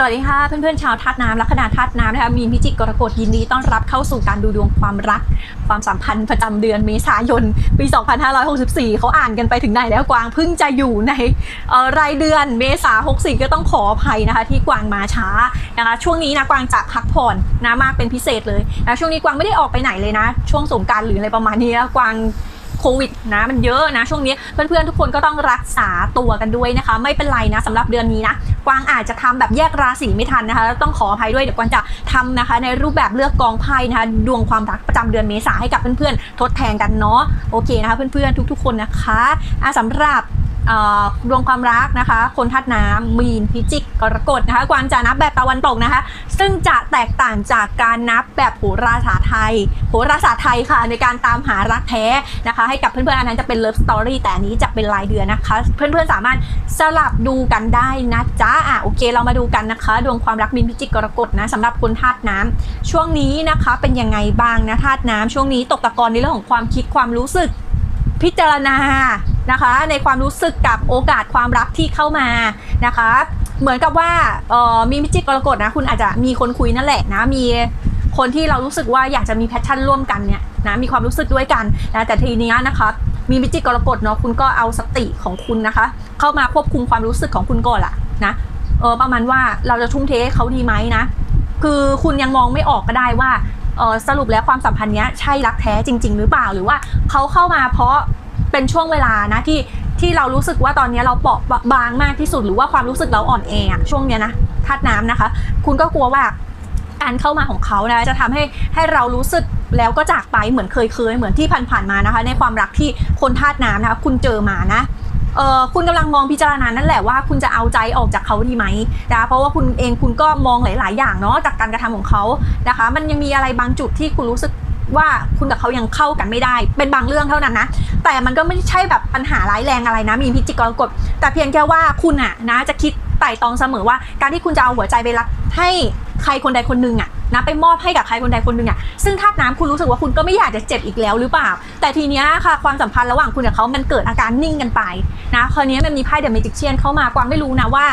สวัสดีค่ะเพื่อนๆชาวธาตุน้ำลัคนาธาตุน้ำนะคะมีนพิจิกกรกฎยินดีต้อนรับเข้าสู่การดูดวงความรัก ความสัมพันธ์ประจำเดือนเมษายน ปี 2564 เขาอ่านกันไปถึงไหนแล้วกวางเพิ่งจะอยู่ในรายเดือนเมษา64 ก็ต้องขออภัยนะคะ ที่กวางมาช้านะคะช่วงนี้นะกวางจะพักผ่อนนะมากเป็นพิเศษเลยนะช่วงนี้กวางไม่ได้ออกไปไหนเลยนะ ช่วงสงการหรืออะไรประมาณนี้นะกวาง โควิดนะมันเยอะนะ ช่วงนี้เพื่อนๆทุกคนก็ต้องรักษาตัวกันด้วยนะคะ ไม่เป็นไรนะสำหรับเดือนนี้นะกวางอาจจะทำแบบแยกราศีไม่ทันนะคะต้องขออภัยด้วยเดี๋ยวกวางจะทำนะคะ ในรูปแบบเลือกกองไพ่นะคะ ดวงความรักประจำเดือนเมษาให้กับเพื่อนๆทดแทนกันเนาะโอเคนะคะ เพื่อนๆทุก ๆ คนนะคะะสำหรับ ดวงความรักนะคะ คนทัดน้ำมีนพิจิกกรกฎนะคะกวางจะนับแบบตะวันตกนะคะ ซึ่งจะแตกต่างจากการนับแบบโหราศาสตร์ไทยโหราศาสตร์ไทยค่ะในการตามหารักแท้นะคะ ให้กับเพื่อนๆอันนั้นจะเป็นเลิฟสตอรี่แต่อันนี้จะเป็นรายเดือนนะคะ เพื่อนๆสามารถสลับดูกันได้นะจ๊ะอะโอเคเรามาดูกันนะคะ ดวงความรักมินพิจิกกรกฎนะสำหรับคนธาตุน้ำช่วงนี้นะคะเป็นยังไงบ้างนะธาตุน้ำช่วงนี้ตกตะกอนในเรื่องของความคิดความรู้สึกพิจารณา นะคะ ในความรู้สึกกับโอกาสความรักที่เข้ามานะคะ เหมือนกับว่าเออมีมิจิกกรกฎนะคุณอาจจะมีคนคุยนั่นแหละนะมีคนที่เรารู้สึกว่าอยากจะมีแพชชั่นร่วมกันเนี่ยนะมีความรู้สึกด้วยกันนะแต่ทีนี้นะคะมีมิจิกกรกฎเนาะคุณก็เอาสติของคุณนะคะ เข้ามาควบคุมความรู้สึกของคุณก่อนละนะเออประมาณว่าเราจะทุ่มเทให้เขาดีไหมนะ คือคุณยังมองไม่ออกก็ได้ว่าออสรุปแล้วความสัมพันธ์เนี้ยใช่รักแท้จริง ๆ หรือเปล่าหรือว่าเขาเข้ามาเพราะ เป็นช่วงเวลานะที่ที่เรารู้สึกว่าตอนนี้เราเปราะบางมากที่สุดหรือว่าความรู้สึกเราอ่อนแอช่วงเนี้ยนะธาตุน้ำนะคะ คุณก็กลัวว่าการเข้ามาของเขานะจะทำให้ให้เรารู้สึกแล้วก็จากไปเหมือนเคยเคยๆเหมือนที่ผ่านๆมานะคะ ในความรักที่คนธาตุน้ำนะคะคุณเจอมานะเออคุณกำลังมองพิจารณานั่นแหละว่าคุณจะเอาใจออกจากเขาดีไหมนะคะเพราะว่าคุณเองคุณก็มองหลาย ๆ อย่างเนาะจากการกระทำของเขานะคะ มันยังมีอะไรบางจุดที่คุณรู้สึก ว่าคุณกับเขายังเข้ากันไม่ได้ เป็นบางเรื่องเท่านั้นนะ แต่มันก็ไม่ใช่แบบปัญหาร้ายแรงอะไรนะ มีพิจิกรกฎแต่เพียงแค่ว่าคุณอะนะจะคิดไต่ตองเสมอว่า การที่คุณจะเอาหัวใจไปรักให้ใครคนใดคนหนึ่งอะนะไปมอบให้กับใครคนใดคนหนึ่งอะซึ่งธาตุน้ำคุณรู้สึกว่าคุณก็ไม่อยากจะเจ็บอีกแล้วหรือเปล่า แต่ทีเนี้ยค่ะความสัมพันธ์ระหว่างคุณกับเขามันเกิดอาการนิ่งกันไปนะคราวนี้มันมีไพ่เดอะเมจิกเชียนเข้ามากวางไม่รู้นะว่า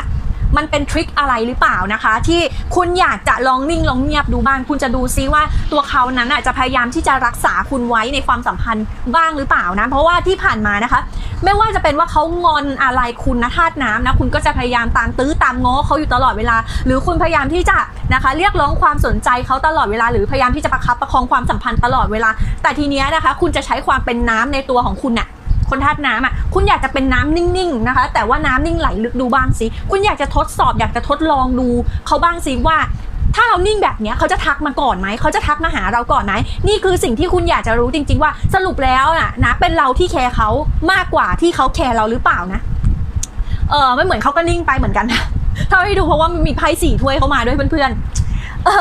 มันเป็นทริคอะไรหรือเปล่านะคะ ที่คุณอยากจะลองนิ่งลองเงียบดูบ้าง คุณจะดูซิว่าตัวเขานั้นน่ะจะพยายามที่จะรักษาคุณไว้ในความสัมพันธ์บ้างหรือเปล่านะเพราะว่าที่ผ่านมานะคะ ไม่ว่าจะเป็นว่าเขางอนอะไรคุณนะธาตุน้ำนะคุณก็จะพยายามตามตื้อตามง้อเขาอยู่ตลอดเวลา หรือคุณพยายามที่จะนะคะ เรียกร้องความสนใจเขาตลอดเวลา หรือพยายามที่จะประคับประคองความสัมพันธ์ตลอดเวลา แต่ทีเนี้ยนะคะ คุณจะใช้ความเป็นน้ำในตัวของคุณน่ะ คนธาตุน้ำอะคุณอยากจะเป็นน้ำนิ่งๆนะคะ แต่ว่าน้ำนิ่งไหลลึกดูบ้างสิคุณอยากจะทดสอบอยากจะทดลองดูเขาบ้างสิว่าถ้าเรานิ่งแบบนี้เขาจะทักมาก่อนไหม เขาจะทักมาหาเราก่อนไหม นี่คือสิ่งที่คุณอยากจะรู้จริง ๆ ว่าสรุปแล้วน่ะนะเป็นเราที่แคร์เขามากกว่าที่เขาแคร์เราหรือเปล่านะ เออไม่เหมือนเขาก็นิ่งไปเหมือนกันนะเท่าที่ดูเพราะว่ามีไพ่สี่ถ้วยเข้ามาด้วยเพื่อนๆ เอ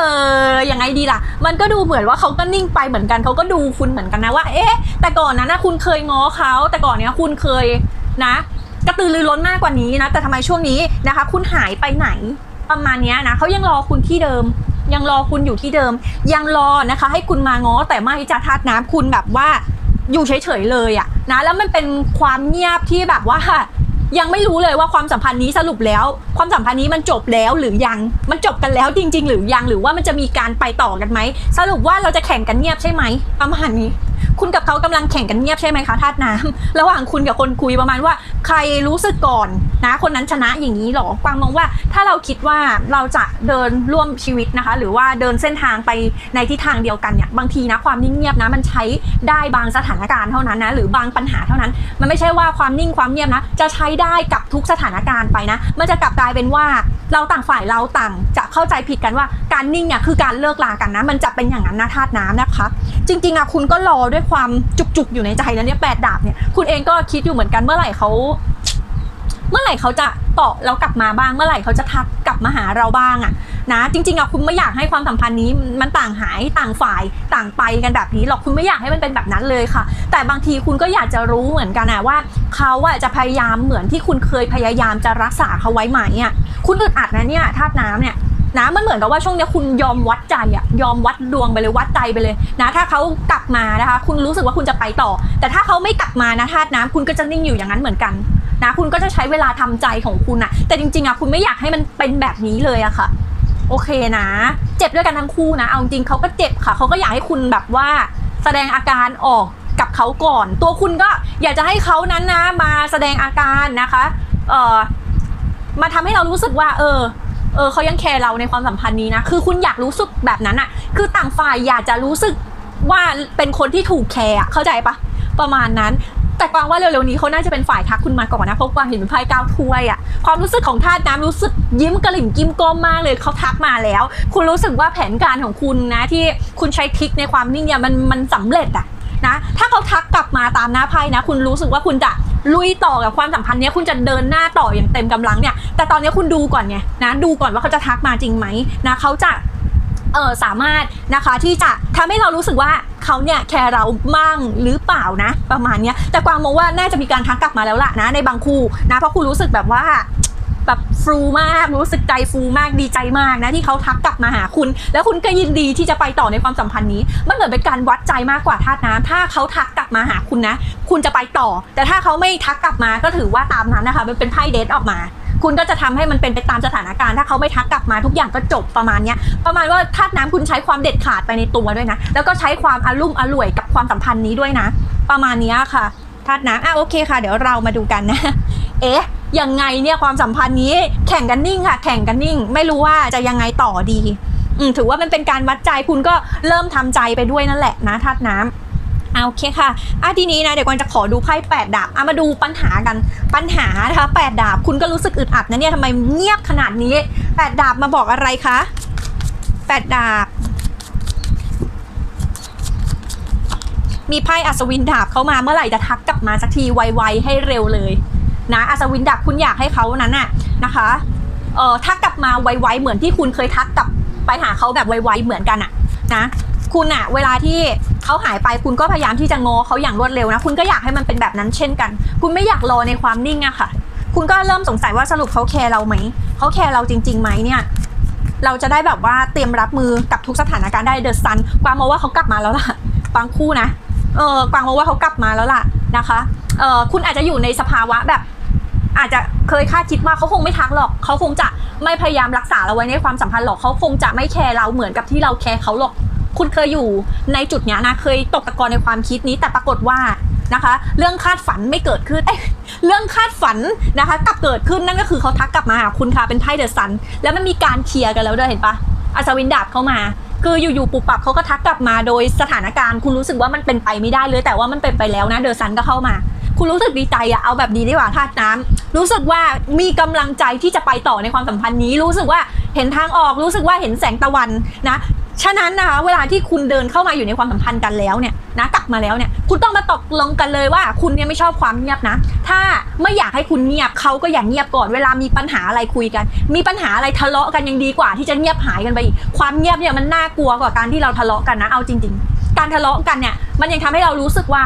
อยังไงดีล่ะ มันก็ดูเหมือนว่าเขาก็นิ่งไปเหมือนกันเขาก็ดูคุณเหมือนกันนะว่า เอ๊ะ แต่ก่อนนั้นนะคุณเคยง้อเขาแต่ก่อนเนี้ยคุณเคยนะ กระตือรือร้นมากกว่านี้นะ แต่ทำไมช่วงนี้นะคะ คุณหายไปไหนประมาณนี้นะเขายังรอคุณที่เดิม ยังรอคุณอยู่ที่เดิม ยังรอนะคะ ให้คุณมาง้อแต่ไม่จะทัดน้ำคุณแบบว่าอยู่เฉยๆเลยอะนะแล้วมันเป็นความเงียบที่แบบว่า ยังไม่รู้เลยว่าความสัมพันธ์นี้สรุปแล้ว ความสัมพันธ์นี้มันจบแล้วหรือยังมันจบกันแล้วจริง ๆ หรือยังหรือว่ามันจะมีการไปต่อกันไหมสรุปว่าเราจะแข่งกันเงียบใช่ไหมประมาณนี้ คุณกับเขากำลังแข่งกันเงียบใช่ไหมคะธาตุน้ำระหว่างคุณกับคนคุยประมาณว่า ใครรู้สึกก่อนนะ คนนั้นชนะอย่างนี้หรอกวางมองว่าถ้าเราคิดว่าเราจะเดินร่วมชีวิตนะคะ หรือว่าเดินเส้นทางไปในทิศทางเดียวกันเนี่ยบางทีนะความนิ่งเงียบนะมันใช้ได้บางสถานการณ์เท่านั้นนะหรือบางปัญหาเท่านั้น มันไม่ใช่ว่าความนิ่งความเงียบนะ จะใช้ได้กับทุกสถานการณ์ไปนะ มันจะกลับกลายเป็นว่าเราต่างฝ่ายเราต่างจะเข้าใจผิดกันว่าการนิ่งเนี่ยคือการเลิกลากันนะ มันจะเป็นอย่างนั้นนะธาตุน้ำนะคะ จริงๆอะคุณก็รอด้วยความจุกๆอยู่ในใจแล้วเนี่ยแปดดาบเนี่ยคุณเองก็คิดอยู่เหมือนกันเมื่อไหร่เขาเมื่อไหร่เขาจะตอบเรากลับมาบ้าง เมื่อไหร่เขาจะทักกลับมาหาเราบ้างอะนะจริงๆอะคุณไม่อยากให้ความสัมพันธ์นี้มันต่างหายต่างฝ่ายต่างไปกันแบบนี้หรอกคุณไม่อยากให้มันเป็นแบบนั้นเลยค่ะ แต่บางทีคุณก็อยากจะรู้เหมือนกันอะว่าเขาอะจะพยายามเหมือนที่คุณเคยพยายามจะรักษาเขาไว้ไหมอะคุณอึดอัดนะเนี่ยธาตุน้ำเนี่ย นะมันเหมือนกับว่าช่วงนี้คุณยอมวัดใจอะยอมวัดดวงไปเลยวัดใจไปเลยนะถ้าเขากลับมานะคะ คุณรู้สึกว่าคุณจะไปต่อ แต่ถ้าเขาไม่กลับมานะธาตุน้ำคุณก็จะนิ่งอยู่อย่างนั้นเหมือนกันนะคุณก็จะใช้เวลาทำใจของคุณอะแต่จริงๆอะคุณไม่อยากให้มันเป็นแบบนี้เลยอะค่ะ โอเคนะ เจ็บด้วยกันทั้งคู่นะเอาจริงเขาก็เจ็บค่ะเขาก็อยากให้คุณแบบว่า แสดงอาการออกกับเขาก่อน ตัวคุณก็อยากจะให้เขานั้นนะมาแสดงอาการนะคะเอ่อมาทำให้เรารู้สึกว่า เออ เออเขายังแคร์เราในความสัมพันธ์นี้นะ คือคุณอยากรู้สึกแบบนั้นอะคือต่างฝ่ายอยากจะรู้สึกว่าเป็นคนที่ถูกแคร์เข้าใจปะประมาณนั้น แต่กวางว่าเร็วๆนี้เขาน่าจะเป็นฝ่ายทักคุณมาก่อนนะเพราะกวางเห็นเป็นไพ่ก้าวถ้วยอะความรู้สึกของธาตุน้ำรู้สึกยิ้มกระหลิ่มกิ้มก้มมากเลยเขาทักมาแล้ว คุณรู้สึกว่าแผนการของคุณนะ ที่คุณใช้ทริคในความนิ่งเนี่ยมันมันสำเร็จอะนะถ้าเขาทักกลับมาตามหน้าไพ่นะ คุณรู้สึกว่าคุณจะ ลุยต่อกับความสัมพันธ์เนี้ยคุณจะเดินหน้าต่ออย่างเต็มกำลังเนี่ย แต่ตอนนี้คุณดูก่อนไงนะดูก่อนว่าเขาจะทักมาจริงไหมนะเขาจะเออสามารถนะคะที่จะทำให้เรารู้สึกว่าเขาเนี่ยแคร์เราบ้างหรือเปล่านะ ประมาณเนี้ยแต่กวางมองว่าน่าจะมีการทักกลับมาแล้วล่ะนะในบางคู่นะเพราะคุณรู้สึกแบบว่า แบบฟูมากรู้สึกใจฟูมากดีใจมากนะที่เขาทักกลับมาหาคุณ แล้วคุณก็ยินดีที่จะไปต่อในความสัมพันธ์นี้ มันเหมือนเป็นการวัดใจมากกว่าธาตุน้ำถ้าเขาทักกลับมาหาคุณนะ คุณจะไปต่อ แต่ถ้าเขาไม่ทักกลับมาก็ถือว่าตามนั้นนะคะมันเป็นไพ่เดทออกมาคุณก็จะทำให้มันเป็นไปตามสถานการณ์ ถ้าเขาไม่ทักกลับมาทุกอย่างก็จบประมาณเนี้ย ประมาณว่าธาตุน้ำคุณใช้ความเด็ดขาดไปในตัวด้วยนะ แล้วก็ใช้ความอารุ่มอร่วยกับความสัมพันธ์นี้ด้วยนะ ประมาณนี้ค่ะ ธาตุน้ำอะโอเคค่ะ เดี๋ยวเรามาดูกันนะ เอ๊ะยังไงเนี่ยความสัมพันธ์นี้แข่งกันนิ่งค่ะ แข่งกันนิ่ง ไม่รู้ว่าจะยังไงต่อดีอืมถือว่ามันเป็นการวัดใจคุณก็เริ่มทำใจไปด้วยนั่นแหละนะธาตุน้ำอะโอเคค่ะอะทีนี้นะเดี๋ยวกวางจะขอดูไพ่แปดดาบอะมาดูปัญหากันปัญหานะคะแปดดาบคุณก็รู้สึกอึดอัดนะเนี่ยทำไมเงียบขนาดนี้แปดดาบมาบอกอะไรคะแปดดาบ มีไพ่อัศวินดาบเข้ามาเมื่อไหร่จะทักกลับมาสักทีไวๆให้เร็วเลยนะอัศวินดาบคุณอยากให้เขานั้นน่ะนะคะเอ่อทักกลับมาไวๆเหมือนที่คุณเคยทักกลับไปหาเขาแบบไวๆเหมือนกันอะนะคุณอะเวลาที่เขาหายไปคุณก็พยายามที่จะงอเขาอย่างรวดเร็วนะ คุณก็อยากให้มันเป็นแบบนั้นเช่นกัน คุณไม่อยากรอในความนิ่งอะค่ะ คุณก็เริ่มสงสัยว่าสรุปเขาแคร์เราไหมเขาแคร์เราจริงๆไหมเนี่ย เราจะได้แบบว่าเตรียมรับมือกับทุกสถานการณ์ได้เดอะซันกวางมองว่าเขากลับมาแล้วล่ะบางคู่นะ เออกวางมองว่าเขากลับมาแล้วล่ะนะคะเออคุณอาจจะอยู่ในสภาวะแบบ อาจจะเคยคาดคิดว่าเขาคงไม่ทักหรอก เขาคงจะไม่พยายามรักษาเราไว้ในความสัมพันธ์หรอกเขาคงจะไม่แคร์เราเหมือนกับที่เราแคร์เขาหรอก คุณเคยอยู่ในจุดเนี้ยนะเคยตกตะกอนในความคิดนี้แต่ปรากฏว่านะคะ เรื่องคาดฝันไม่เกิดขึ้นเอ้ยเรื่องคาดฝันนะคะกลับเกิดขึ้นนั่นก็คือเขาทักกลับมาหาคุณค่ะเป็นไพ่เดอะซันแล้วมันมีการเคลียร์กันแล้วด้วยเห็นปะอัศวินดาบเข้ามา คืออยู่ๆปุบปับเขาก็ทักกลับมาโดยสถานการณ์คุณรู้สึกว่ามันเป็นไปไม่ได้เลยแต่ว่ามันเป็นไปแล้วนะเดอะซันก็เข้ามา คุณรู้สึกดีใจอะเอาแบบดีดีกว่าธาตุน้ำรู้สึกว่ามีกำลังใจที่จะไปต่อในความสัมพันธ์นี้ รู้สึกว่าเห็นทางออกรู้สึกว่าเห็นแสงตะวันนะ ฉะนั้นนะคะเวลาที่คุณเดินเข้ามาอยู่ในความสัมพันธ์กันแล้วเนี่ยนะกลับมาแล้วเนี่ยคุณต้องมาตกลงกันเลยว่าคุณเนี่ยไม่ชอบความเงียบนะ ถ้าไม่อยากให้คุณเงียบเขาก็อย่าเงียบก่อน เวลามีปัญหาอะไรคุยกัน มีปัญหาอะไรทะเลาะกันยังดีกว่า ที่จะเงียบหายกันไปอีกความเงียบเนี่ยมันน่ากลัวกว่าการที่เราทะเลาะกันนะเอาจริง ๆ การทะเลาะกันเนี่ยมันยังทำให้เรารู้สึกว่า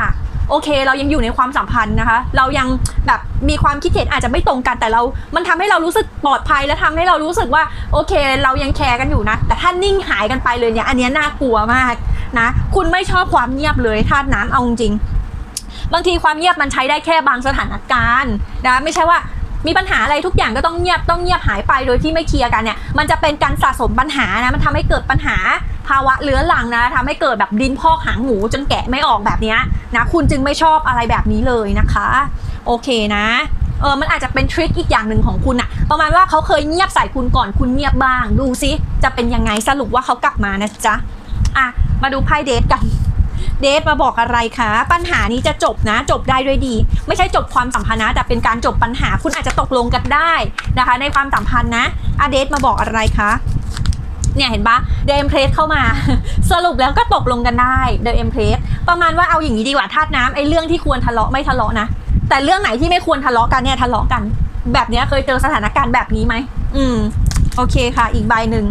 โอเค เรายังอยู่ในความสัมพันธ์นะคะ เรายังแบบมีความคิดเห็นอาจจะไม่ตรงกันแต่เรา มันทำให้เรารู้สึกปลอดภัยและทำให้เรารู้สึกว่าโอเค เรายังแคร์กันอยู่นะ แต่ถ้านิ่งหายกันไปเลยเนี่ยอันนี้น่ากลัวมากนะ คุณไม่ชอบความเงียบเลยธาตุน้ำเอาจริง บางทีความเงียบมันใช้ได้แค่บางสถานการณ์นะไม่ใช่ว่ามีปัญหาอะไรทุกอย่างก็ต้องเงียบต้องเงียบหายไปโดยที่ไม่เคลียร์กันเนี่ยมันจะเป็นการสะสมปัญหานะมันทำให้เกิดปัญหา ภาวะเลื้อรังนะทำให้เกิดแบบดินพอกหางหมูจนแกะไม่ออกแบบนี้นะคุณจึงไม่ชอบอะไรแบบนี้เลยนะคะ โอเคนะเออมันอาจจะเป็นทริคอีกอย่างหนึ่งของคุณอะประมาณว่าเขาเคยเงียบใส่คุณก่อนคุณเงียบบ้าง ดูซิจะเป็นยังไงสรุปว่าเขากลับมานะจ๊ะอะมาดูไพ่เดทกันเดทมาบอกอะไรคะ ปัญหานี้จะจบนะ จบได้ด้วยดี ไม่ใช่จบความสัมพันธ์นะ แต่เป็นการจบปัญหาคุณอาจจะตกลงกันได้นะคะ ในความสัมพันธ์นะอะเดทมาบอกอะไรคะ เนี่ยเห็นปะเดมเพลสเข้ามา สรุปแล้วก็ตกลงกันได้เดมเพลสประมาณว่าเอาอย่างนี้ดีกว่าธาตุน้ำไอ้เรื่องที่ควรทะเลาะไม่ทะเลาะนะ แต่เรื่องไหนที่ไม่ควรทะเลาะกันเนี่ยทะเลาะกัน แบบนี้เคยเจอสถานการณ์แบบนี้ไหมอืมโอเคค่ะ อีกใบหนึ่ง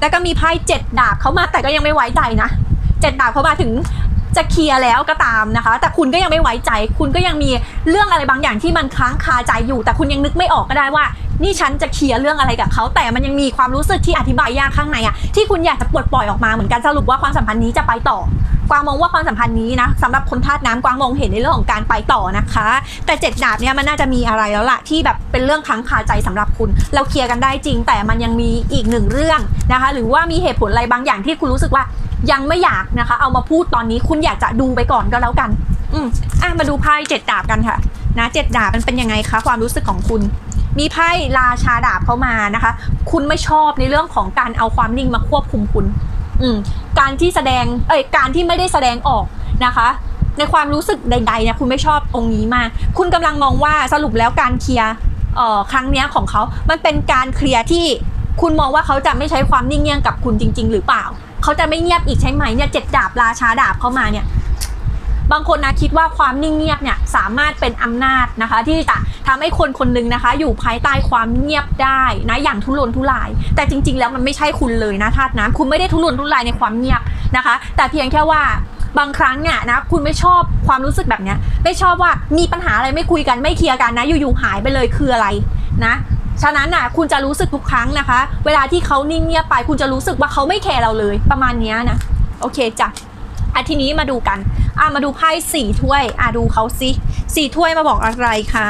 แล้วก็มีไพ่เจ็ดดาบเข้ามาแต่ก็ยังไม่ไว้ใจนะเจ็ดดาบเข้ามาถึงจะเคลียร์แล้วก็ตามนะคะ แต่คุณก็ยังไม่ไว้ใจ คุณก็ยังมีเรื่องอะไรบางอย่างที่มันค้างคาใจอยู่ แต่คุณยังนึกไม่ออกก็ได้ว่า นี่ฉันจะเคลียร์เรื่องอะไรกับเขาแต่มันยังมีความรู้สึกที่อธิบายยากข้างในอะที่คุณอยากจะปลดปล่อยออกมาเหมือนกันสรุปว่าความสัมพันธ์นี้จะไปต่อกวางมองว่าความสัมพันธ์นี้นะสำหรับคนธาตุน้ำกวางมองเห็นในเรื่องของการไปต่อนะคะ แต่เจ็ดดาบเนี่ยมันน่าจะมีอะไรแล้วล่ะที่แบบเป็นเรื่องค้างคาใจสำหรับคุณ เราเคลียร์กันได้จริง แต่มันยังมีอีกหนึ่งเรื่องนะคะ หรือว่ามีเหตุผลอะไรบางอย่างที่คุณรู้สึกว่ายังไม่อยากนะคะ เอามาพูดตอนนี้คุณอยากจะดูไปก่อนก็แล้วกัน อืมอะมาดูไพ่เจ็ดดาบกันค่ะ นะเจ็ดดาบมันเป็นยังไงคะความรู้สึกของคุณ มีไพ่ราชาดาบเข้ามานะคะ คุณไม่ชอบในเรื่องของการเอาความนิ่งมาควบคุมคุณ อืมการที่แสดง เอ้ย การที่ไม่ได้แสดงออกนะคะ ในความรู้สึกใดๆเนี่ยคุณไม่ชอบตรงนี้มาก คุณกำลังมองว่าสรุปแล้วการเคลียร์ครั้งนี้ของเขา มันเป็นการเคลียร์ที่คุณมองว่าเขาจะไม่ใช้ความนิ่งเงียบกับคุณจริง ๆ หรือเปล่า เขาจะไม่เงียบอีกใช่ไหมเนี่ยเจ็ดดาบราชาดาบเข้ามาเนี่ย บางคนนะคิดว่าความนิ่งเงียบเนี่ยสามารถเป็นอำนาจนะคะ ที่จะทำให้คนคนหนึ่งนะคะ อยู่ภายใต้ความเงียบได้นะอย่างทุรนทุราย แต่จริง ๆ แล้วมันไม่ใช่คุณเลยนะธาตุน้ำคุณไม่ได้ทุรนทุรายในความเงียบนะคะ แต่เพียงแค่ว่าบางครั้งเนี่ยนะคุณไม่ชอบความรู้สึกแบบเนี้ยไม่ชอบว่ามีปัญหาอะไรไม่คุยกันไม่เคลียร์กันนะอยู่ๆหายไปเลยคืออะไรนะฉะนั้นน่ะคุณจะรู้สึกทุกครั้งนะคะ เวลาที่เขานิ่งเงียบไป คุณจะรู้สึกว่าเขาไม่แคร์เราเลยประมาณนี้นะ โอเคจ้ะ อะทีนี้มาดูกัน อะมาดูไพ่สี่ถ้วย อะดูเขาสิสี่ถ้วยมาบอกอะไรคะ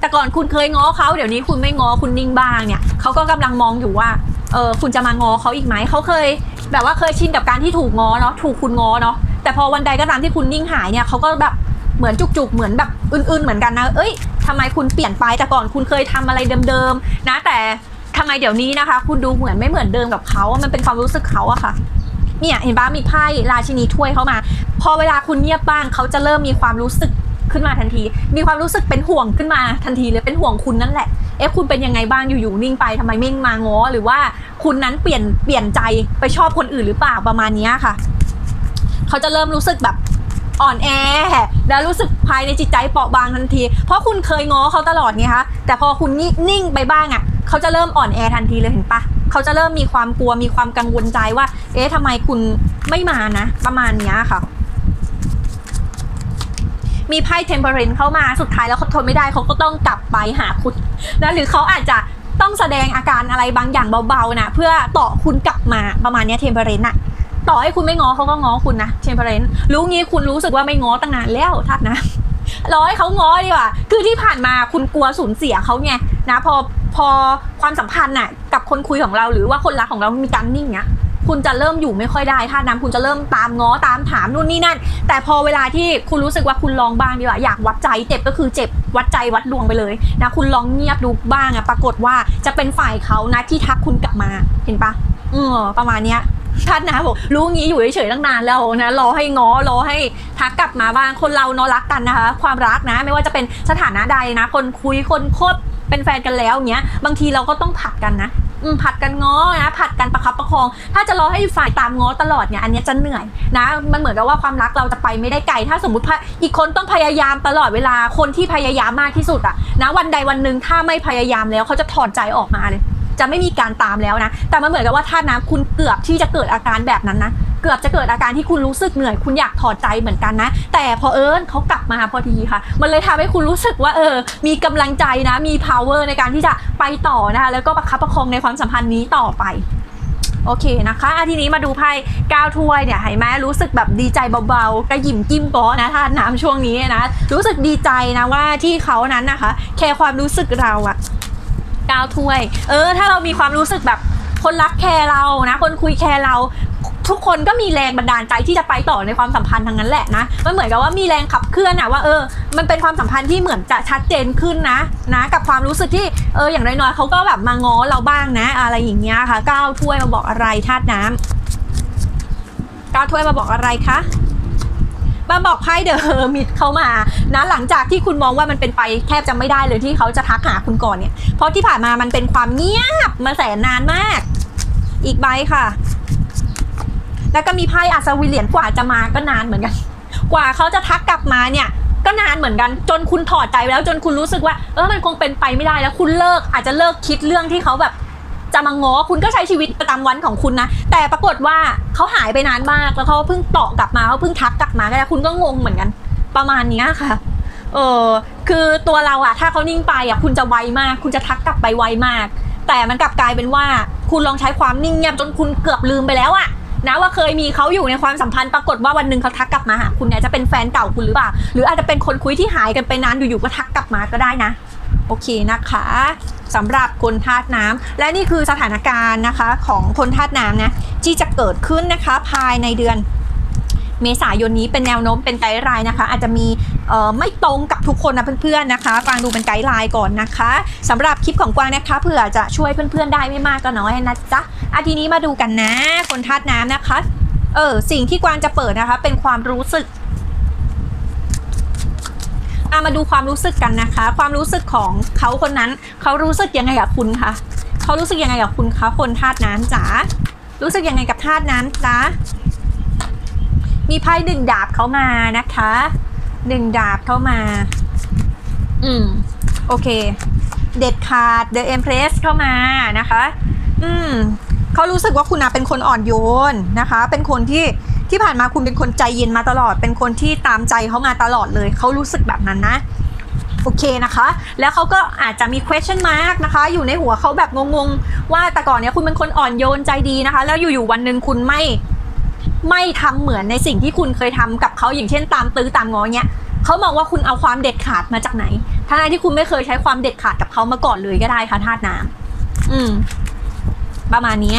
แต่ก่อนคุณเคยง้อเขาเดี๋ยวนี้คุณไม่ง้อคุณนิ่งบ้างเนี่ยเขาก็กำลังมองอยู่ว่าเออคุณจะมาง้อเขาอีกไหมเขาเคย แบบว่าเคยชินกับการที่ถูกง้อเนาะถูกคุณง้อเนาะแต่พอวันใดก็ตามที่คุณนิ่งหายเนี่ยเขาก็แบบเหมือนจุกๆเหมือนแบบอื่นๆเหมือนกันนะ เอ้ยทำไมคุณเปลี่ยนไปแต่ก่อนคุณเคยทำอะไรเดิมๆนะแต่ทำไมเดี๋ยวนี้นะคะ คุณดูเหมือนไม่เหมือนเดิมกับเขามันเป็นความรู้สึกเขาอะค่ะ เนี่ยเห็นปะมีไพ่ราชินีถ้วยเข้ามา พอเวลาคุณเงียบบ้างเขาจะเริ่มมีความรู้สึกขึ้นมาทันที มีความรู้สึกเป็นห่วงขึ้นมาทันทีเลยเป็นห่วงคุณนั่นแหละ เอ๊ะคุณเป็นยังไงบ้างอยู่ๆนิ่งไปทำไมไม่มาง้อหรือว่าคุณนั้นเปลี่ยนเปลี่ยนใจไปชอบคนอื่นหรือเปล่าประมาณนี้ค่ะ เขาจะเริ่มรู้สึกแบบ อ่อนแอ แล้วรู้สึกภายในจิตใจเปราะบางทันที เพราะคุณเคยง้อเขาตลอดไงคะแต่พอคุณนิ่งไปบ้างอะเขาจะเริ่มอ่อนแอทันทีเลยเห็นปะเขาจะเริ่มมีความกลัวมีความกังวลใจว่า เอ๊ะทำไมคุณไม่มานะ ประมาณนี้ค่ะมีไพ่เทมเพอเรนเข้ามาสุดท้ายแล้วเขาทนไม่ได้เขาก็ต้องกลับไปหาคุณนะหรือเขาอาจจะต้องแสดงอาการอะไรบางอย่างเบาๆนะเพื่อต่อคุณกลับมาประมาณนี้เทมเพอเรนอะ ต่อให้คุณไม่ง้อเขาก็ง้อคุณนะเทมเพอร์เรนรู้งี้คุณรู้สึกว่าไม่ง้อตั้งนานแล้วทัดนะรอให้เขาง้อดีกว่า คือที่ผ่านมาคุณกลัวสูญเสียเขาไงนะพอพอความสัมพันธ์น่ะกับคนคุยของเราหรือว่าคนรักของเรามีการนิ่งเนี้ยคุณจะเริ่มอยู่ไม่ค่อยได้ท่าน้ำคุณจะเริ่มตามง้อตามถามนู่นนี่นั่น แต่พอเวลาที่คุณรู้สึกว่าคุณลองบ้างดีกว่าอยากวัดใจเจ็บก็คือเจ็บวัดใจวัดดวงไปเลยนะคุณลองเงียบดูบ้างอะปรากฏว่าจะเป็นฝ่ายเขานะที่ทักคุณกลับมาเห็นปะเออประมาณเนี้ย ท่านนะบอกรู้งี้อยู่เฉยๆตั้งนานแล้วนะรอให้ง้อรอให้ทักกลับมาบ้างคนเราเนาะรักกันนะคะ ความรักนะ ไม่ว่าจะเป็นสถานะใดนะ คนคุยคนคบเป็นแฟนกันแล้วเนี้ยบางทีเราก็ต้องผัดกันนะผัดกันง้อนะผัดกันประคับประคอง ถ้าจะรอให้ฝ่ายตามง้อตลอดเนี่ยอันนี้จะเหนื่อยนะ มันเหมือนกับว่าความรักเราจะไปไม่ได้ไกล ถ้าสมมติอีกคนต้องพยายามตลอดเวลาคนที่พยายามมากที่สุดอะนะวันใดวันหนึ่งถ้าไม่พยายามแล้วเขาจะถอดใจออกมาเลย จะไม่มีการตามแล้วนะ แต่มันเหมือนกับว่าถ้านะคุณเกือบที่จะเกิดอาการแบบนั้นนะเกือบจะเกิดอาการที่คุณรู้สึกเหนื่อย คุณอยากถอดใจเหมือนกันนะ แต่พอเอิญเขากลับมาพอดีค่ะ มันเลยทำให้คุณรู้สึกว่าเออ มีกำลังใจนะ มี power ในการที่จะไปต่อนะคะ แล้วก็ประคับประคองในความสัมพันธ์นี้ต่อไปโอเคนะคะอะทีนี้มาดูไพ่ก้าวถ้วยเนี่ยเห็นไหมรู้สึกแบบดีใจเบาๆกระหยิมกิ้มก้อนะท่านน้ำช่วงนี้นะ รู้สึกดีใจนะว่าที่เขานั้นนะคะ แค่ความรู้สึกเราอะ ก้าวถ้วย เออ ถ้าเรามีความรู้สึกแบบคนรักแคร์เรานะ คนคุยแคร์เรา ทุกคนก็มีแรงบันดาลใจที่จะไปต่อในความสัมพันธ์ทางนั้นแหละนะมันเหมือนกับว่ามีแรงขับเคลื่อนอะว่าเออ มันเป็นความสัมพันธ์ที่เหมือนจะชัดเจนขึ้นนะนะ กับความรู้สึกที่เอออย่างน้อยๆเขาก็แบบมาง้อเราบ้างนะ อะไรอย่างเงี้ยค่ะก้าวถ้วยมาบอกอะไรธาตุน้ำก้าวถ้วยมาบอกอะไรคะ มาบอกไพ่เดอะมิดเข้ามานะหลังจากที่คุณมองว่ามันเป็นไปแทบจะไม่ได้เลยที่เขาจะทักหาคุณก่อนเนี่ย เพราะที่ผ่านมามันเป็นความเงียบมาแสนนานมาก อีกใบค่ะ แล้วก็มีไพ่อัศวินเหรียญกว่าจะมาก็นานเหมือนกัน กว่าเขาจะทักกลับมาเนี่ยก็นานเหมือนกันจนคุณถอดใจไปแล้วจนคุณรู้สึกว่าเออมันคงเป็นไปไม่ได้แล้วคุณเลิกอาจจะเลิกคิดเรื่องที่เขาแบบ จะมาง้อคุณก็ใช้ชีวิตประจำวันของคุณนะ แต่ปรากฏว่าเขาหายไปนานมากแล้วเขาเพิ่งตอบกลับมาเขาเพิ่งทักกลับมาก็แล้วคุณก็งงเหมือนกัน ประมาณเนี้ยค่ะ เออคือตัวเราอะถ้าเขานิ่งไปอะคุณจะไวมาก คุณจะทักกลับไปไวมาก แต่มันกลับกลายเป็นว่า คุณลองใช้ความนิ่งเงียบจนคุณเกือบลืมไปแล้วอะนะว่าเคยมีเขาอยู่ในความสัมพันธ์ปรากฏว่าวันหนึ่งเขาทักกลับมาหาคุณเนี่ยจะเป็นแฟนเก่าคุณหรือเปล่า หรืออาจจะเป็นคนคุยที่หายกันไปนานอยู่ๆก็ทักกลับมาก็ได้นะ โอเคนะคะสำหรับคนธาตุน้ำและนี่คือสถานการณ์นะคะของคนธาตุน้ำนะที่จะเกิดขึ้นนะคะภายในเดือนเมษายนนี้เป็นแนวโน้มเป็นไกด์ไลน์นะคะ อาจจะมีไม่ตรงกับทุกคนนะเพื่อนๆนะคะกวางดูเป็นไกด์ไลน์ก่อนนะคะสำหรับคลิปของกวางนะคะเผื่อจะช่วยเพื่อนๆได้ไม่มากก็น้อยนะจ๊ะอาทีนี้มาดูกันนะ คนธาตุน้ำนะคะเออสิ่งที่กวางจะเปิดนะคะ เป็นความรู้สึกามาดูความรู้สึกกันนะคะ ความรู้สึกของเขาคนนั้น เขารู้สึกยังไงกับคุณคะเขารู้สึกยังไงกับคุณคะคนธาตุน้ำจ๋ารู้สึกยังไงกับธาตุน้ำจ๊ะมีไพ่หนึ่งดาบเขามานะคะหนึ่งดาบเข้ามา อืม โอเค เด็ดขาด The Empress เข้ามานะคะ อืม เขารู้สึกว่าคุณนะเป็นคนอ่อนโยนนะคะ เป็นคนที่ ที่ผ่านมาคุณเป็นคนใจเย็นมาตลอด เป็นคนที่ตามใจเขามาตลอดเลย เขารู้สึกแบบนั้นนะโอเคนะคะ แล้วเขาก็อาจจะมี question mark นะคะ อยู่ในหัวเขาแบบงงๆ ว่าแต่ก่อนเนี้ยคุณเป็นคนอ่อนโยนใจดีนะคะ แล้วอยู่ๆวันหนึ่งคุณไม่ไม่ทำเหมือนในสิ่งที่คุณเคยทำกับเขาอย่างเช่นตามตื้อตามงอเนี้ยเขามองว่าคุณเอาความเด็ดขาดมาจากไหนทั้งที่คุณไม่เคยใช้ความเด็ดขาดกับเขามาก่อนเลยก็ได้ค่ะธาตุน้ำอืม ประมาณนี้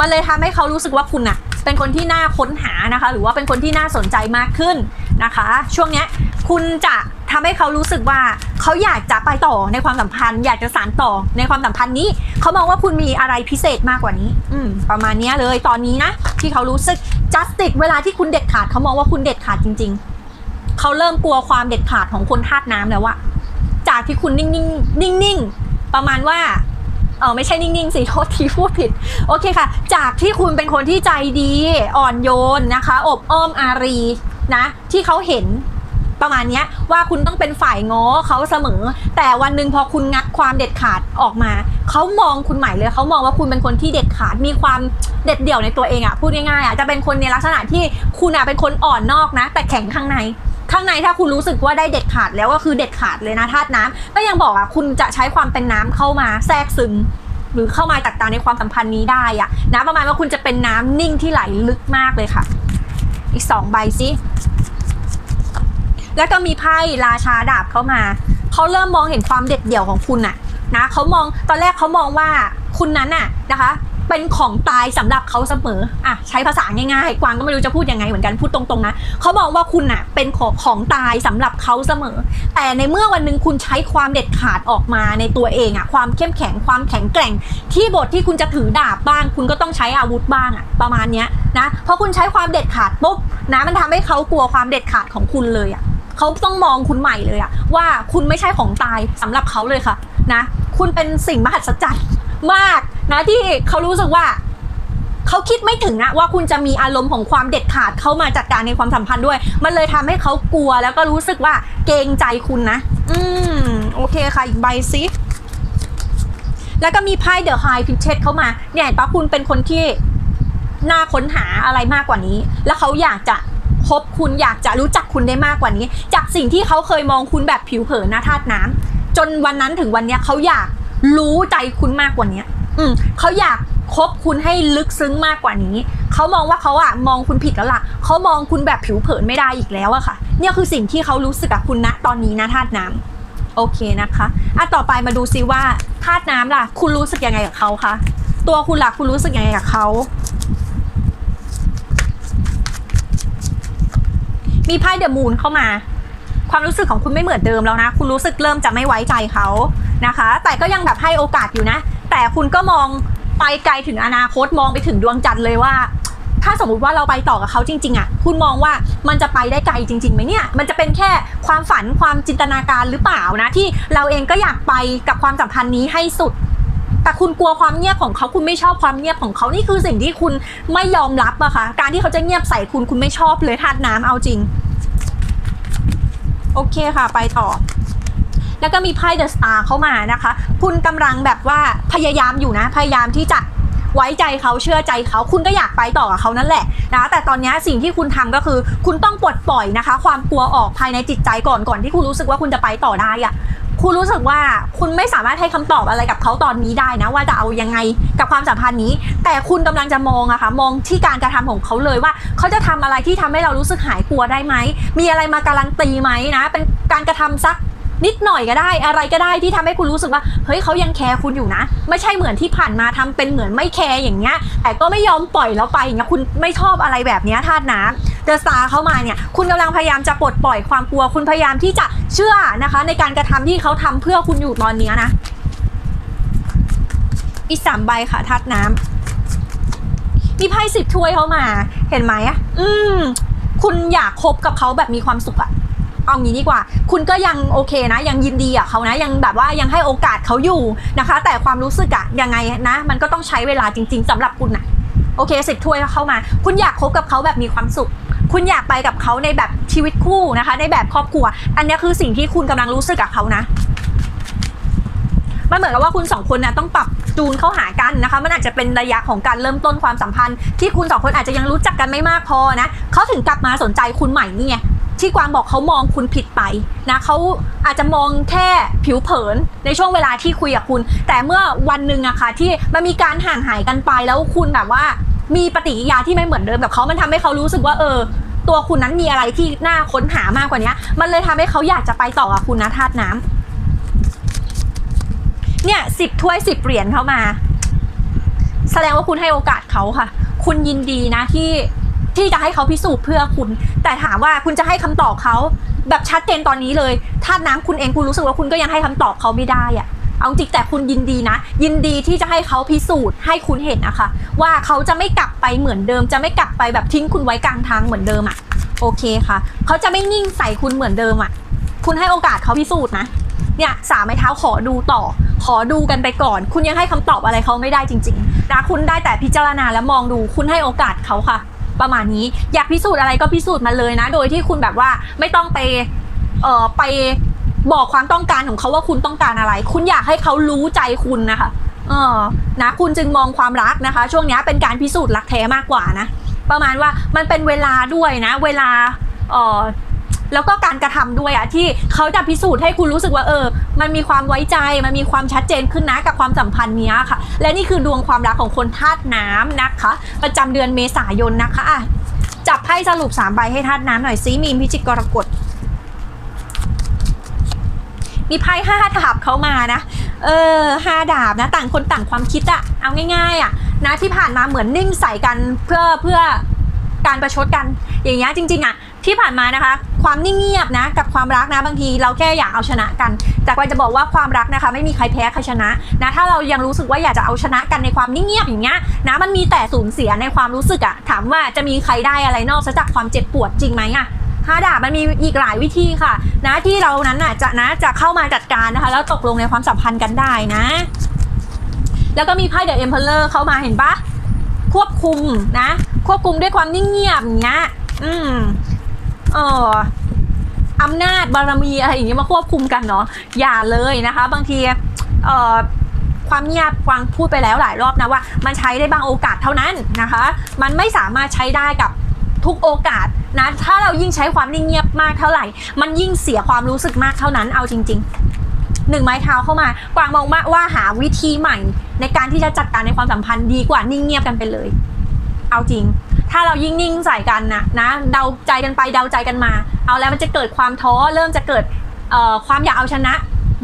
มันเลยทำให้เขารู้สึกว่าคุณอะ เป็นคนที่น่าค้นหานะคะ หรือว่าเป็นคนที่น่าสนใจมากขึ้นนะคะ ช่วงนี้คุณจะทำให้เขารู้สึกว่าเขาอยากจะไปต่อในความสัมพันธ์ อยากจะสานต่อในความสัมพันธ์นี้เขามองว่าคุณมีอะไรพิเศษมากกว่านี้ อืมประมาณนี้เลยตอนนี้นะ ที่เขารู้สึก justice เวลาที่คุณเด็ดขาดเขามองว่าคุณเด็ดขาดจริง ๆเขาเริ่มกลัวความเด็ดขาดของคนธาตุน้ำแล้วอะจากที่คุณนิ่งๆนิ่งๆประมาณว่า เออไม่ใช่นิ่งๆสิโทษทีพูดผิด โอเคค่ะ จากที่คุณเป็นคนที่ใจดีอ่อนโยนนะคะ อบอ้อมอารีนะ ที่เขาเห็นประมาณนี้ว่าคุณต้องเป็นฝ่ายง้อเขาเสมอ แต่วันหนึ่งพอคุณงัดความเด็ดขาดออกมา เขามองคุณใหม่เลยเขามองว่าคุณเป็นคนที่เด็ดขาดมีความเด็ดเดี่ยวในตัวเองอะพูดง่ายๆอะจะเป็นคนในลักษณะที่คุณอะเป็นคนอ่อนนอกนะ แต่แข็งข้างใน ข้างในถ้าคุณรู้สึกว่าได้เด็ดขาดแล้วก็คือเด็ดขาดเลยนะธาตุน้ำก็ยังบอกอะคุณจะใช้ความเป็นน้ำเข้ามาแทรกซึมหรือเข้ามาจัดกาในความสัมพันธ์นี้ได้อะนะประมาณว่าคุณจะเป็นน้ำนิ่งที่ไหลลึกมากเลยค่ะ อีกสองใบสิแล้วก็มีไพ่ราชาดาบเข้ามาเขาเริ่มมองเห็นความเด็ดเดี่ยวของคุณอะนะเขามองตอนแรกเขามองว่าคุณนั้นน่ะนะคะ เป็นของตายสำหรับเขาเสมออะใช้ภาษาง่ายๆ กวางก็ไม่รู้จะพูดยังไงเหมือนกันพูดตรงๆนะเขามองว่าคุณน่ะเป็นของของตายสำหรับเขาเสมอ แต่ในเมื่อวันหนึ่งคุณใช้ความเด็ดขาดออกมาในตัวเองอะความเข้มแข็งความแข็งแกร่ง ที่บทที่คุณจะถือดาบบ้าง คุณก็ต้องใช้อาวุธบ้างอะประมาณเนี้ยนะพอคุณใช้ความเด็ดขาดปุ๊บนะมันทำให้เขากลัวความเด็ดขาดของคุณเลยอะเขาต้องมองคุณใหม่เลยอะว่าคุณไม่ใช่ของตายสำหรับเขาเลยค่ะนะ คุณเป็นสิ่งมหัศจรรย์ มากนะที่เขารู้สึกว่าเขาคิดไม่ถึงอะว่าคุณจะมีอารมณ์ของความเด็ดขาดเข้ามาจัดการในความสัมพันธ์ด้วย มันเลยทำให้เขากลัวแล้วก็รู้สึกว่าเกรงใจคุณนะ อืมโอเคค่ะ อีกใบซิแล้วก็มีไพ่เดอะไฮพิเชตเข้ามา เนี่ยเห็นปะคุณเป็นคนที่น่าค้นหาอะไรมากกว่านี้ แล้วเขาอยากจะคบคุณอยากจะรู้จักคุณได้มากกว่านี้ จากสิ่งที่เขาเคยมองคุณแบบผิวเผินนะธาตุน้ำจนวันนั้นถึงวันเนี้ยเขาอยาก รู้ใจคุณมากกว่านี้อืมเขาอยากคบคุณให้ลึกซึ้งมากกว่านี้ เขามองว่าเขาอะมองคุณผิดแล้วล่ะ เขามองคุณแบบผิวเผินไม่ได้อีกแล้วอะค่ะ เนี่ยคือสิ่งที่เขารู้สึกกับคุณณตอนนี้นะธาตุน้ำโอเคนะคะอะต่อไปมาดูซิว่าธาตุน้ำล่ะ คุณรู้สึกยังไงกับเขาคะ ตัวคุณล่ะคุณรู้สึกยังไงกับเขามีไพ่เดอะมูนเข้ามา ความรู้สึกของคุณไม่เหมือนเดิมแล้วนะ คุณรู้สึกเริ่มจะไม่ไว้ใจเขา นะคะ แต่ก็ยังแบบให้โอกาสอยู่นะ แต่คุณก็มองไปไกลถึงอนาคตมองไปถึงดวงจันทร์เลยว่า ถ้าสมมติว่าเราไปต่อกับเขาจริงๆอะ คุณมองว่ามันจะไปได้ไกลจริงๆไหมเนี่ย มันจะเป็นแค่ความฝันความจินตนาการหรือเปล่านะที่เราเองก็อยากไปกับความสัมพันธ์นี้ให้สุดแต่คุณกลัวความเงียบของเขาคุณไม่ชอบความเงียบของเขานี่คือสิ่งที่คุณไม่ยอมรับอะค่ะ การที่เขาจะเงียบใส่คุณคุณไม่ชอบเลยธาตุน้ำเอาจริง โอเคค่ะ ไปต่อ แล้วก็มีไพ่เดอะสตาร์เข้ามานะคะ คุณกำลังแบบว่าพยายามอยู่นะ พยายามที่จะไว้ใจเขาเชื่อใจเขาคุณก็อยากไปต่อกับเขานั่นแหละนะแต่ตอนนี้สิ่งที่คุณทำก็คือ คุณต้องปลดปล่อยนะคะ ความกลัวออกภายในจิตใจก่อนก่อนที่คุณรู้สึกว่าคุณจะไปต่อได้อะคุณรู้สึกว่าคุณไม่สามารถให้คำตอบอะไรกับเขาตอนนี้ได้นะ ว่าจะเอายังไงกับความสัมพันธ์นี้ แต่คุณกำลังจะมองอะค่ะมองที่การกระทำของเขาเลยว่า เขาจะทำอะไรที่ทำให้เรารู้สึกหายกลัวได้ไหมมีอะไรมาการันตีไหมนะ เป็นการกระทำสัก นิดหน่อยก็ได้ อะไรก็ได้ที่ทำให้คุณรู้สึกว่า เฮ้ยเขายังแคร์คุณอยู่นะ ไม่ใช่เหมือนที่ผ่านมาทำเป็นเหมือนไม่แคร์อย่างเงี้ย แต่ก็ไม่ยอมปล่อยแล้วไปอย่างเงี้ยคุณไม่ชอบอะไรแบบเนี้ยธาตุน้ำเดอะสตาร์เข้ามาเนี่ย คุณกำลังพยายามจะปลดปล่อยความกลัว คุณพยายามที่จะเชื่อนะคะ ในการกระทำที่เขาทำเพื่อคุณอยู่ตอนนี้นะ อีกสามใบค่ะธาตุน้ำมีไพ่สิบถ้วยเข้ามา เห็นไหมอะ อืม คุณอยากคบกับเขาแบบมีความสุขอะ เอางี้ดีกว่า คุณก็ยังโอเคนะ ยังยินดีอะเขานะ ยังแบบว่ายังให้โอกาสเขาอยู่นะคะ แต่ความรู้สึกอะยังไงนะ มันก็ต้องใช้เวลาจริง ๆสำหรับคุณนะโอเคสิบถ้วยเข้ามา คุณอยากคบกับเขาแบบมีความสุข คุณอยากไปกับเขาในแบบชีวิตคู่นะคะ ในแบบครอบครัว อันนี้คือสิ่งที่คุณกำลังรู้สึกกับเขานะมันเหมือนกับว่าคุณสองคนนะต้องปรับจูนเข้าหากันนะคะ มันอาจจะเป็นระยะของการเริ่มต้นความสัมพันธ์ ที่คุณสองคนอาจจะยังรู้จักกันไม่มากพอนะเขาถึงกลับมาสนใจคุณใหม่นี่ไง ที่กวางบอกเขามองคุณผิดไปนะเขาอาจจะมองแค่ผิวเผินในช่วงเวลาที่คุยกับคุณ แต่เมื่อวันหนึ่งอะค่ะที่มันมีการห่างหายกันไปแล้วคุณแบบว่า มีปฏิกิริยาที่ไม่เหมือนเดิมกับเขามันทำให้เขารู้สึกว่าเออ ตัวคุณนั้นมีอะไรที่น่าค้นหามากกว่านี้มันเลยทำให้เขาอยากจะไปต่อกับคุณนะธาตุน้ำเนี่ยสิบถ้วยสิบเหรียญเข้ามา แสดงว่าคุณให้โอกาสเขาค่ะ คุณยินดีนะที่ ที่จะให้เขาพิสูจน์เพื่อคุณ แต่ถามว่าคุณจะให้คำตอบเขาแบบชัดเจนตอนนี้เลย ถ้าน้ำคุณเองคุณรู้สึกว่าคุณก็ยังให้คำตอบเขาไม่ได้อะเอาจริงแต่คุณยินดีนะ ยินดีที่จะให้เขาพิสูจน์ให้คุณเห็นนะคะว่าเขาจะไม่กลับไปเหมือนเดิม จะไม่กลับไปแบบทิ้งคุณไว้กลางทางเหมือนเดิมอะโอเคค่ะ เขาจะไม่นิ่งใส่คุณเหมือนเดิมอะคุณให้โอกาสเขาพิสูจน์นะ เนี่ยสามไม้เท้าขอดูต่อ ขอดูกันไปก่อน คุณยังให้คำตอบอะไรเขาไม่ได้จริงๆนะคุณได้แต่พิจารณาและมองดู คุณให้โอกาสเขาค่ะ ประมาณนี้อยากพิสูจน์อะไรก็พิสูจน์มาเลยนะ โดยที่คุณแบบว่าไม่ต้องไปเอ่อไปบอกความต้องการของเขาว่าคุณต้องการอะไร คุณอยากให้เขารู้ใจคุณนะคะเออนะคุณจึงมองความรักนะคะ ช่วงนี้เป็นการพิสูจน์รักแท้มากกว่านะ ประมาณว่ามันเป็นเวลาด้วยนะ เวลาเอ่อ แล้วก็การกระทำด้วยอะที่เขาจะพิสูจน์ให้คุณรู้สึกว่าเออ มันมีความไว้ใจมันมีความชัดเจนขึ้นนะกับความสัมพันธ์เนี้ยค่ะ และนี่คือดวงความรักของคนธาตุน้ำนะคะ ประจำเดือนเมษายนนะคะอะจับไพ่สรุปสามใบให้ธาตุน้ำหน่อยซิมีนพิจิกกรกฎมีไพ่ห้าดาบเขามานะ เออห้าดาบนะ ต่างคนต่างความคิดอะเอาง่ายๆอะนะที่ผ่านมาเหมือนนิ่งใส่กันเพื่อเพื่อการประชดกันอย่างเงี้ยจริงๆอะ ที่ผ่านมานะคะ ความนิ่งเงียบนะ กับความรักนะบางทีเราแค่อยากเอาชนะกัน แต่กวางจะบอกว่าความรักนะคะ ไม่มีใครแพ้ใครชนะนะถ้าเรายังรู้สึกว่าอยากจะเอาชนะกันในความนิ่งเงียบอย่างเงี้ยนะมันมีแต่สูญเสียในความรู้สึกอะถามว่าจะมีใครได้อะไรนอกจากความเจ็บปวดจริงไหมอะห้าดามันมีอีกหลายวิธีค่ะ นะที่เรานั้นน่ะจะนะจะเข้ามาจัดการนะคะ แล้วตกลงในความสัมพันธ์กันได้นะ แล้วก็มีไพ่เดอะเอ็มเพลเลอร์เข้ามาเห็นปะควบคุมนะ ควบคุมด้วยความนิ่งเงียบอย่างเงี้ยอืม เอออำนาจบารมีอะไรอย่างเงี้ยมาควบคุมกันเนาะอย่าเลยนะคะ บางทีเอ่อความเงียบกวางพูดไปแล้วหลายรอบนะว่า มันใช้ได้บางโอกาสเท่านั้นนะคะ มันไม่สามารถใช้ได้กับทุกโอกาสนะถ้าเรายิ่งใช้ความนิ่งเงียบมากเท่าไหร่ มันยิ่งเสียความรู้สึกมากเท่านั้นเอาจริงๆหนึ่งไม้เท้าเข้ามากวางมองว่าว่าหาวิธีใหม่ ในการที่จะจัดการในความสัมพันธ์ดีกว่านิ่งเงียบกันไปเลย เอาจริง ถ้าเรายิ่งนิ่งใส่กันนะนะเดาใจกันไปเดาใจกันมา เอาแล้วมันจะเกิดความท้อเริ่มจะเกิดความอยากเอาชนะ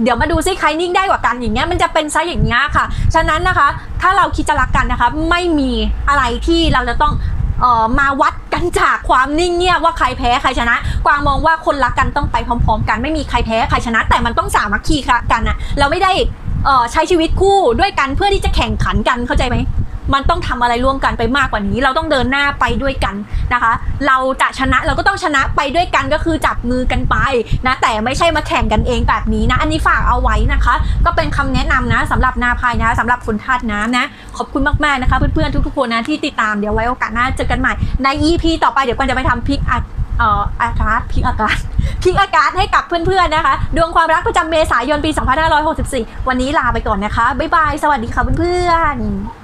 เดี๋ยวมาดูซิใครนิ่งได้กว่ากันอย่างเงี้ยมันจะเป็นซะอย่างเงี้ยค่ะ ฉะนั้นนะคะถ้าเราคิดจะรักกันนะคะไม่มีอะไรที่เราจะต้องออมาวัดกันจากความนิ่งเงียบว่าใครแพ้ใครชนะ กวางมองว่าคนรักกันต้องไปพร้อม ๆ กันไม่มีใครแพ้ใครชนะ แต่มันต้องสามัคคีกันนะเราไม่ได้ใช้ชีวิตคู่ด้วยกันเพื่อที่จะแข่งขันกันเข้าใจไหม มันต้องทำอะไรร่วมกันไปมากกว่านี้ เราต้องเดินหน้าไปด้วยกันนะคะ เราจะชนะเราก็ต้องชนะไปด้วยกันก็คือจับมือกันไปนะแต่ไม่ใช่มาแข่งกันเองแบบนี้นะ อันนี้ฝากเอาไว้นะคะ ก็เป็นคำแนะนำนะสำหรับนาพายนะสำหรับคนธาตุน้ำนะ ขอบคุณมากๆนะคะ เพื่อนๆทุกๆคนนะที่ติดตามเดี๋ยวไว้โอกาสหน้าเจอกันใหม่ใน EP ต่อไปเดี๋ยวกันจะไปทำพลิกอาเอ่ออากาศพิกอากาศพิกอากาศให้กับเพื่อนๆนะคะ ดวงความรักประจำเมษายนปี 2564 วันนี้ลาไปก่อนนะคะ บ๊ายบาย สวัสดีค่ะเพื่อนๆ